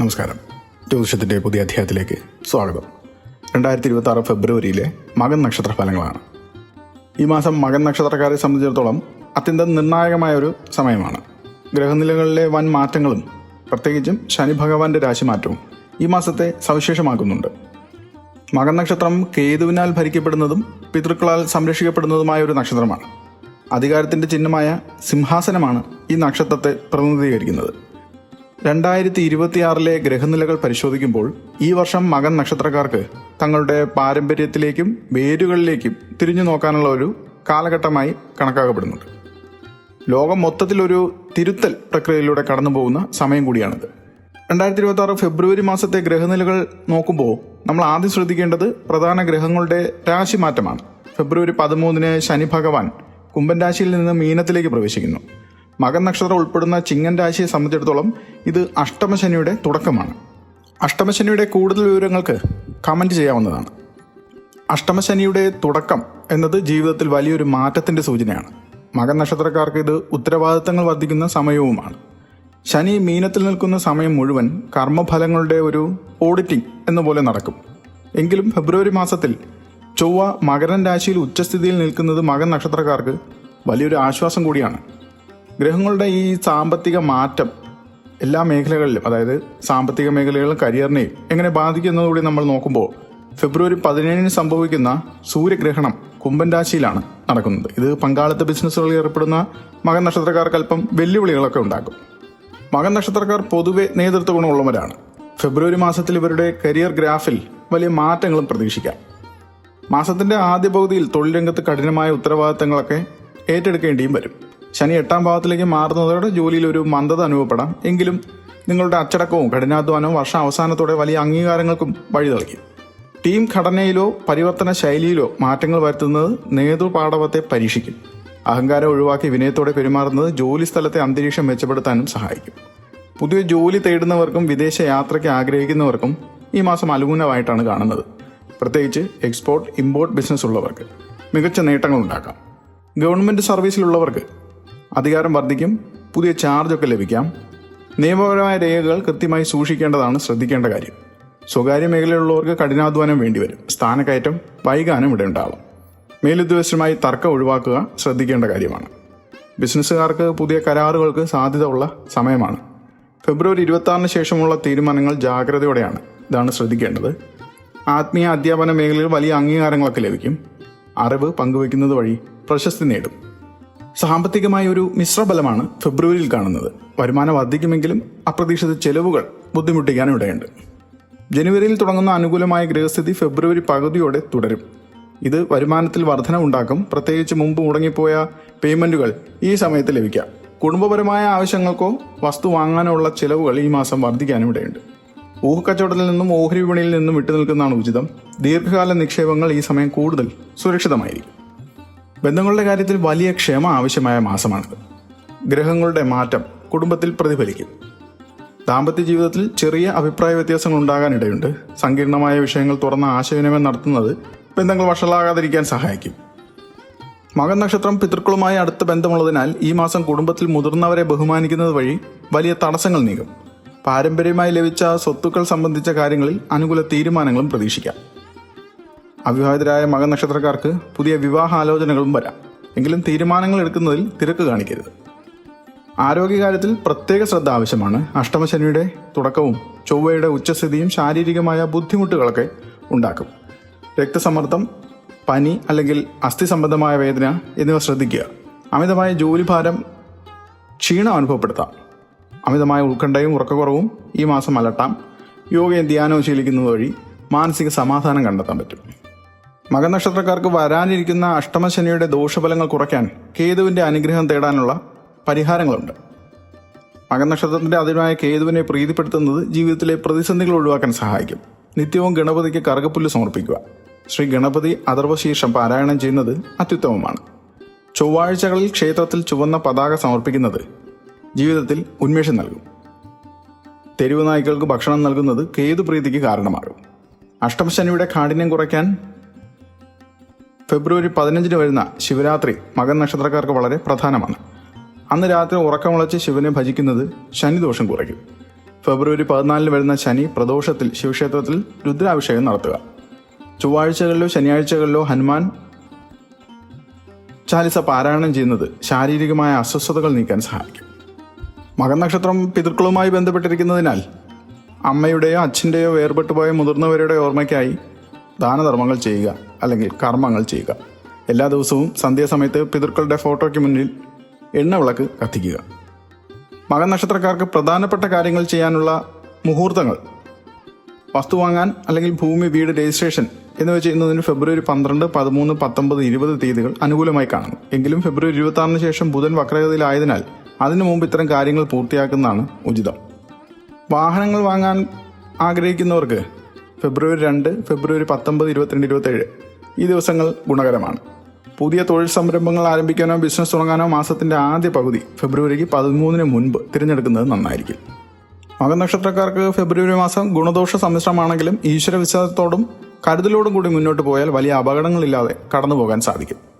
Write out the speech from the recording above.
നമസ്കാരം. ജ്യോതിഷത്തിന്റെ പുതിയ അധ്യായത്തിലേക്ക് സ്വാഗതം. രണ്ടായിരത്തി ഇരുപത്തി ആറ് ഫെബ്രുവരിയിലെ മകൻ നക്ഷത്ര ഫലങ്ങളാണ് ഈ മാസം മകൻ നക്ഷത്രക്കാരെ സംബന്ധിച്ചിടത്തോളം അത്യന്തം നിർണായകമായ ഒരു സമയമാണ്. ഗ്രഹനിലകളിലെ വൻ മാറ്റങ്ങളും പ്രത്യേകിച്ചും ശനി ഭഗവാന്റെ രാശിമാറ്റവും ഈ മാസത്തെ സവിശേഷമാക്കുന്നുണ്ട്. മകൻ നക്ഷത്രം കേതുവിനാൽ ഭരിക്കപ്പെടുന്നതും പിതൃക്കളാൽ സംരക്ഷിക്കപ്പെടുന്നതുമായ ഒരു നക്ഷത്രമാണ്. അധികാരത്തിന്റെ ചിഹ്നമായ സിംഹാസനമാണ് ഈ നക്ഷത്രത്തെ പ്രതിനിധീകരിക്കുന്നത്. രണ്ടായിരത്തി ഇരുപത്തിയാറിലെ ഗ്രഹനിലകൾ പരിശോധിക്കുമ്പോൾ ഈ വർഷം മകൻ നക്ഷത്രക്കാർക്ക് തങ്ങളുടെ പാരമ്പര്യത്തിലേക്കും വേരുകളിലേക്കും തിരിഞ്ഞു നോക്കാനുള്ള ഒരു കാലഘട്ടമായി കണക്കാക്കപ്പെടുന്നുണ്ട്. ലോകം മൊത്തത്തിലൊരു തിരുത്തൽ പ്രക്രിയയിലൂടെ കടന്നു പോകുന്ന സമയം കൂടിയാണിത്. രണ്ടായിരത്തി ഇരുപത്തി ആറ് ഫെബ്രുവരി മാസത്തെ ഗ്രഹനിലകൾ നോക്കുമ്പോൾ നമ്മൾ ആദ്യം ശ്രദ്ധിക്കേണ്ടത് പ്രധാന ഗ്രഹങ്ങളുടെ രാശിമാറ്റമാണ്. ഫെബ്രുവരി പതിമൂന്നിന് ശനി ഭഗവാൻ കുംഭൻ രാശിയിൽ നിന്ന് മീനത്തിലേക്ക് പ്രവേശിക്കുന്നു. മകൻ നക്ഷത്രം ഉൾപ്പെടുന്ന ചിങ്ങൻ രാശിയെ സംബന്ധിച്ചിടത്തോളം ഇത് അഷ്ടമശനിയുടെ തുടക്കമാണ്. അഷ്ടമശനിയുടെ കൂടുതൽ വിവരങ്ങൾക്ക് കമന്റ് ചെയ്യാവുന്നതാണ്. അഷ്ടമശനിയുടെ തുടക്കം എന്നത് ജീവിതത്തിൽ വലിയൊരു മാറ്റത്തിന്റെ സൂചനയാണ്. മകൻ നക്ഷത്രക്കാർക്ക് ഇത് ഉത്തരവാദിത്തങ്ങൾ വർദ്ധിക്കുന്ന സമയവുമാണ്. ശനി മീനത്തിൽ നിൽക്കുന്ന സമയം മുഴുവൻ കർമ്മഫലങ്ങളുടെ ഒരു ഓഡിറ്റിംഗ് എന്ന പോലെ നടക്കും. എങ്കിലും ഫെബ്രുവരി മാസത്തിൽ ചൊവ്വ മകരൻ രാശിയിൽ ഉച്ചസ്ഥിതിയിൽ നിൽക്കുന്നത് മകൻ നക്ഷത്രക്കാർക്ക് വലിയൊരു ആശ്വാസം കൂടിയാണ്. ഗ്രഹങ്ങളുടെ ഈ സാമ്പത്തിക മാറ്റം എല്ലാ മേഖലകളിലും അതായത് സാമ്പത്തിക മേഖലകളിലും കരിയറിനെയും എങ്ങനെ ബാധിക്കുന്നതുകൂടി നമ്മൾ നോക്കുമ്പോൾ ഫെബ്രുവരി പതിനേഴിന് സംഭവിക്കുന്ന സൂര്യഗ്രഹണം കുംഭൻ രാശിയിലാണ് നടക്കുന്നത്. ഇത് പങ്കാളിത്ത ബിസിനസ്സുകളിൽ ഏർപ്പെടുന്ന മകൻ നക്ഷത്രക്കാർക്ക് അല്പം വെല്ലുവിളികളൊക്കെ ഉണ്ടാക്കും. മകൻ നക്ഷത്രക്കാർ പൊതുവെ നേതൃത്വ ഗുണമുള്ളവരാണ്. ഫെബ്രുവരി മാസത്തിൽ ഇവരുടെ കരിയർ ഗ്രാഫിൽ വലിയ മാറ്റങ്ങളും പ്രതീക്ഷിക്കാം. മാസത്തിന്റെ ആദ്യ പകുതിയിൽ തൊഴിൽ രംഗത്ത് കഠിനമായ ഉത്തരവാദിത്തങ്ങളൊക്കെ ഏറ്റെടുക്കേണ്ടിയും വരും. ശനി എട്ടാം ഭാവത്തിലേക്ക് മാറുന്നതോടെ ജോലിയിൽ ഒരു മന്ദത അനുഭവപ്പെടാം. എങ്കിലും നിങ്ങളുടെ അച്ചടക്കവും കഠിനാധ്വാനവും വർഷ അവസാനത്തോടെ വലിയ അംഗീകാരങ്ങൾക്കും വഴി നൽകി ടീം ഘടനയിലോ പരിവർത്തന ശൈലിയിലോ മാറ്റങ്ങൾ വരുത്തുന്നത് നേതൃപാടവത്തെ പരീക്ഷിക്കും. അഹങ്കാരം ഒഴിവാക്കി വിനയത്തോടെ പെരുമാറുന്നത് ജോലി സ്ഥലത്തെ അന്തരീക്ഷം മെച്ചപ്പെടുത്താനും സഹായിക്കും. പുതിയ ജോലി തേടുന്നവർക്കും വിദേശ യാത്രയ്ക്ക് ആഗ്രഹിക്കുന്നവർക്കും ഈ മാസം അനുകൂലമായിട്ടാണ് കാണുന്നത്. പ്രത്യേകിച്ച് എക്സ്പോർട്ട് ഇമ്പോർട്ട് ബിസിനസ് ഉള്ളവർക്ക് മികച്ച നേട്ടങ്ങൾ ഉണ്ടാക്കാം. ഗവൺമെന്റ് സർവീസിലുള്ളവർക്ക് അധികാരം വർദ്ധിക്കും പുതിയ ചാർജൊക്കെ ലഭിക്കാം. നിയമപരമായ രേഖകൾ കൃത്യമായി സൂക്ഷിക്കേണ്ടതാണ് ശ്രദ്ധിക്കേണ്ട കാര്യം. സ്വകാര്യ മേഖലയിലുള്ളവർക്ക് കഠിനാധ്വാനം വേണ്ടിവരും. സ്ഥാനക്കയറ്റം വൈകാനും ഇവിടെ ഉണ്ടാവും മേലുദ്യോഗസ്ഥരുമായി തർക്കം ഒഴിവാക്കുക ശ്രദ്ധിക്കേണ്ട കാര്യമാണ്. ബിസിനസ്സുകാർക്ക് പുതിയ കരാറുകൾക്ക് സാധ്യത ഉള്ള സമയമാണ്. ഫെബ്രുവരി ഇരുപത്തി ശേഷമുള്ള തീരുമാനങ്ങൾ ജാഗ്രതയോടെയാണ്. ഇതാണ് ശ്രദ്ധിക്കേണ്ടത്. ആത്മീയ അധ്യാപന മേഖലയിൽ വലിയ അംഗീകാരങ്ങളൊക്കെ ലഭിക്കും. അറിവ് പങ്കുവയ്ക്കുന്നത് വഴി പ്രശസ്തി നേടും. സാമ്പത്തികമായ ഒരു മിശ്രബലമാണ് ഫെബ്രുവരിയിൽ കാണുന്നത്. വരുമാനം വർദ്ധിക്കുമെങ്കിലും അപ്രതീക്ഷിത ചെലവുകൾ ബുദ്ധിമുട്ടിക്കാൻ ഇടയുണ്ട്. ജനുവരിയിൽ തുടങ്ങുന്ന അനുകൂലമായ ഗ്രഹസ്ഥിതി ഫെബ്രുവരി പകുതിയോടെ തുടരും. ഇത് വരുമാനത്തിൽ വർധന ഉണ്ടാക്കും. പ്രത്യേകിച്ച് മുമ്പ് മുടങ്ങിപ്പോയ പേയ്മെന്റുകൾ ഈ സമയത്ത് ലഭിക്കാം. കുടുംബപരമായ ആവശ്യങ്ങൾക്കോ വസ്തു വാങ്ങാനോ ഉള്ള ചിലവുകൾ ഈ മാസം വർദ്ധിക്കാനും ഇടയുണ്ട്. ഊഹക്കച്ചവടത്തിൽ നിന്നും ഓഹരി വിപണിയിൽ നിന്നും വിട്ടുനിൽക്കുന്നതാണ് ഉചിതം. ദീർഘകാല നിക്ഷേപങ്ങൾ ഈ സമയം കൂടുതൽ സുരക്ഷിതമായിരിക്കും. ബന്ധങ്ങളുടെ കാര്യത്തിൽ വലിയ ക്ഷമ ആവശ്യമായ മാസമാണ് ഗ്രഹങ്ങളുടെ മാറ്റം കുടുംബത്തിൽ പ്രതിഫലിക്കും. ദാമ്പത്യ ജീവിതത്തിൽ ചെറിയ അഭിപ്രായ വ്യത്യാസങ്ങൾ ഉണ്ടാകാനിടയുണ്ട് സങ്കീർണമായ വിഷയങ്ങൾ തുറന്ന ആശയവിനിമയം നടത്തുന്നത് ബന്ധങ്ങൾ വഷളാകാതിരിക്കാൻ സഹായിക്കും. മകൻ നക്ഷത്രം പിതൃക്കളുമായി അടുത്ത ബന്ധമുള്ളതിനാൽ ഈ മാസം കുടുംബത്തിൽ മുതിർന്നവരെ ബഹുമാനിക്കുന്നത് വഴി വലിയ തടസ്സങ്ങൾ നീങ്ങും. പാരമ്പര്യമായി ലഭിച്ച സ്വത്തുക്കൾ സംബന്ധിച്ച കാര്യങ്ങളിൽ അനുകൂല തീരുമാനങ്ങളും പ്രതീക്ഷിക്കാം. അവിവാഹിതരായ മകൻ നക്ഷത്രക്കാർക്ക് പുതിയ വിവാഹ ആലോചനകളും വരാം. എങ്കിലും തീരുമാനങ്ങൾ എടുക്കുന്നതിൽ തിരക്ക് കാണിക്കരുത്. ആരോഗ്യകാര്യത്തിൽ പ്രത്യേക ശ്രദ്ധ ആവശ്യമാണ്. അഷ്ടമശനിയുടെ തുടക്കവും ചൊവ്വയുടെ ഉച്ചസ്ഥിതിയും ശാരീരികമായ ബുദ്ധിമുട്ടുകളൊക്കെ ഉണ്ടാക്കും. രക്തസമ്മർദ്ദം പനി അല്ലെങ്കിൽ അസ്ഥി സംബന്ധമായ വേദന എന്നിവ ശ്രദ്ധിക്കുക. അമിതമായ ജോലിഭാരം ക്ഷീണം അനുഭവപ്പെടുത്താം. അമിതമായ ഉത്കണ്ഠയും ഉറക്കക്കുറവും ഈ മാസം അലട്ടാം. യോഗയും ധ്യാനവും ശീലിക്കുന്നത് വഴി മാനസിക സമാധാനം കണ്ടെത്താൻ പറ്റും. മകനക്ഷത്രക്കാർക്ക് വരാനിരിക്കുന്ന അഷ്ടമശനിയുടെ ദോഷഫലങ്ങൾ കുറയ്ക്കാൻ കേതുവിന്റെ അനുഗ്രഹം തേടാനുള്ള പരിഹാരങ്ങളുണ്ട്. മകനക്ഷത്രത്തിന്റെ അതിനായ കേതുവിനെ പ്രീതിപ്പെടുത്തുന്നത് ജീവിതത്തിലെ പ്രതിസന്ധികൾ ഒഴിവാക്കാൻ സഹായിക്കും. നിത്യവും ഗണപതിക്ക് കറുകപ്പുല്ല് സമർപ്പിക്കുക. ശ്രീ ഗണപതി അഥർവശീർഷം പാരായണം ചെയ്യുന്നത് അത്യുത്തമമാണ്. ചൊവ്വാഴ്ചകളിൽ ക്ഷേത്രത്തിൽ ചുവന്ന പതാക സമർപ്പിക്കുന്നത് ജീവിതത്തിൽ ഉന്മേഷം നൽകും. തെരുവ് നായ്ക്കൾക്ക് ഭക്ഷണം നൽകുന്നത് കേതു പ്രീതിക്ക് കാരണമാകും. അഷ്ടമശനിയുടെ കാഠിന്യം കുറയ്ക്കാൻ ഫെബ്രുവരി പതിനഞ്ചിന് വരുന്ന ശിവരാത്രി മകൻ നക്ഷത്രക്കാർക്ക് വളരെ പ്രധാനമാണ്. അന്ന് രാത്രി ഉറക്കമുളച്ച് ശിവനെ ഭജിക്കുന്നത് ശനിദോഷം കുറയ്ക്കും. ഫെബ്രുവരി പതിനാലിന് വരുന്ന ശനി പ്രദോഷത്തിൽ ശിവക്ഷേത്രത്തിൽ രുദ്രാഭിഷേകം നടത്തുക. ചൊവ്വാഴ്ചകളിലോ ശനിയാഴ്ചകളിലോ ഹനുമാൻ ചാലിസ പാരായണം ചെയ്യുന്നത് ശാരീരികമായ അസ്വസ്ഥതകൾ നീക്കാൻ സഹായിക്കും. മകൻ നക്ഷത്രം പിതൃക്കളുമായി ബന്ധപ്പെട്ടിരിക്കുന്നതിനാൽ അമ്മയുടെയോ അച്ഛന്റെയോ വേർപെട്ടുപോയ മുതിർന്നവരുടെ ഓർമ്മയ്ക്കായി ദാനധർമ്മങ്ങൾ ചെയ്യുക. അല്ലെങ്കിൽ കർമ്മങ്ങൾ ചെയ്യുക. എല്ലാ ദിവസവും സന്ധ്യാസമയത്ത് പിതൃക്കളുടെ ഫോട്ടോയ്ക്ക് മുന്നിൽ എണ്ണ വിളക്ക് കത്തിക്കുക. മകൻ നക്ഷത്രക്കാർക്ക് പ്രധാനപ്പെട്ട കാര്യങ്ങൾ ചെയ്യാനുള്ള മുഹൂർത്തങ്ങൾ. വസ്തു വാങ്ങാൻ അല്ലെങ്കിൽ ഭൂമി വീട് രജിസ്ട്രേഷൻ എന്നിവ ചെയ്യുന്നതിന് ഫെബ്രുവരി പന്ത്രണ്ട് പതിമൂന്ന് പത്തൊമ്പത് ഇരുപത് തീയതികൾ അനുകൂലമായി കാണുന്നു എങ്കിലും ഫെബ്രുവരി ഇരുപത്തി ആറിന് ശേഷം ബുധൻ വക്രഗതിയിലായതിനാൽ അതിനു മുമ്പ് ഇത്തരം കാര്യങ്ങൾ പൂർത്തിയാക്കുന്നതാണ് ഉചിതം. വാഹനങ്ങൾ വാങ്ങാൻ ആഗ്രഹിക്കുന്നവർക്ക് ഫെബ്രുവരി രണ്ട് ഫെബ്രുവരി പത്തൊമ്പത് ഇരുപത്തിരണ്ട് ഇരുപത്തേഴ് ഈ ദിവസങ്ങൾ ഗുണകരമാണ്. പുതിയ തൊഴിൽ സംരംഭങ്ങൾ ആരംഭിക്കാനോ ബിസിനസ് തുടങ്ങാനോ മാസത്തിന്റെ ആദ്യ പകുതി ഫെബ്രുവരിക്ക് പതിമൂന്നിന് മുൻപ് തിരഞ്ഞെടുക്കുന്നത് നന്നായിരിക്കും. മകൻ നക്ഷത്രക്കാർക്ക് ഫെബ്രുവരി മാസം ഗുണദോഷ സമ്മിശ്രമാണെങ്കിലും ഈശ്വര വിശ്വാസത്തോടും കരുതലോടും കൂടി മുന്നോട്ട് പോയാൽ വലിയ അപകടങ്ങളില്ലാതെ കടന്നു പോകാൻ സാധിക്കും.